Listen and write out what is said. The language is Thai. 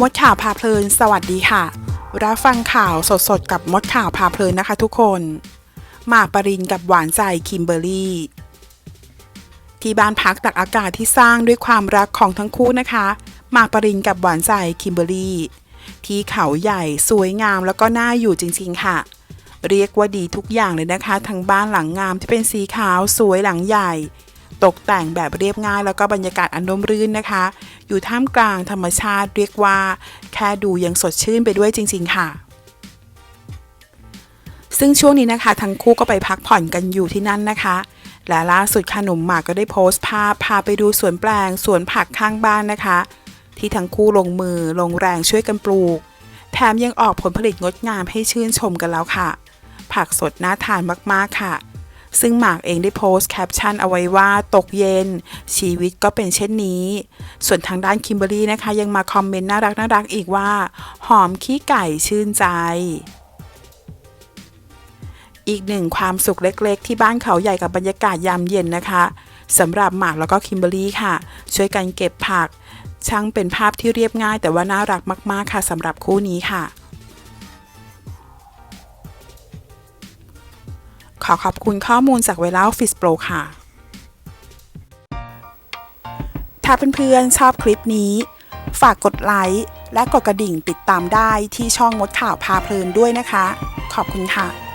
มดข่าวพาเพลิน สวัสดีค่ะ รับฟังข่าวสดๆ กับมดข่าวพาเพลินนะคะทุกคนหมากปรินกับหวานใจคิมเบอร์รี่ ที่บ้านพักตักอากาศที่สร้างด้วยความรักของทั้งคู่นะคะหมากปรินกับหวานใจคิมเบอร์รี่ ที่เขาใหญ่สวยงามแล้วก็น่าอยู่จริงๆค่ะ เรียกว่าดีทุกอย่างเลยนะคะ ทั้งบ้านหลังงามที่เป็นสีขาวสวยหลังใหญ่ ตกแต่งแบบเรียบง่าย แล้วก็บรรยากาศอันร่มรื่นนะคะ อยู่ท่ามกลางธรรมชาติเรียกว่า แค่ดูยังสดชื่นไปด้วยจริง ๆ ค่ะซึ่งช่วงนี้นะคะ ทั้งคู่ก็ไปพักผ่อนกันอยู่ที่นั่นนะคะ และล่าสุดขนมหมากก็ได้โพสต์ภาพพาไปดูสวนแปลงสวนผักข้างบ้านนะคะ ที่ทั้งคู่ลงมือลงแรงช่วยกันปลูก แถมยังออกผลผลิตงดงามให้ชื่นชมกันแล้วค่ะ ผักสดน่าทานมากๆค่ะ ซึ่งหมากเองได้โพสต์แคปชั่นเอาไว้ว่าตกเย็น ชีวิตก็เป็นเช่นนี้ ส่วนทางด้านคิมเบอรี่นะคะ ยังมาคอมเมนต์น่ารักน่ารักอีกว่า หอมขี้ไก่ชื่นใจอีกหนึ่งความสุขเล็กๆ ที่บ้านเขาใหญ่กับบรรยากาศยามเย็นนะคะสำหรับหมากแล้วก็คิมเบอรี่ค่ะ ช่วยกันเก็บผัก ช่างเป็นภาพที่เรียบง่ายแต่ว่าน่ารักมากๆค่ะสำหรับคู่นี้ค่ะ ขอขอบคุณข้อมูลจากเวลาฟิสโปรค่ะ ถ้าเพื่อนๆชอบคลิปนี้ ฝากกดไลค์และกดกระดิ่งติดตามได้ที่ช่องมดข่าวพาเพลินด้วยนะคะ ขอบคุณค่ะ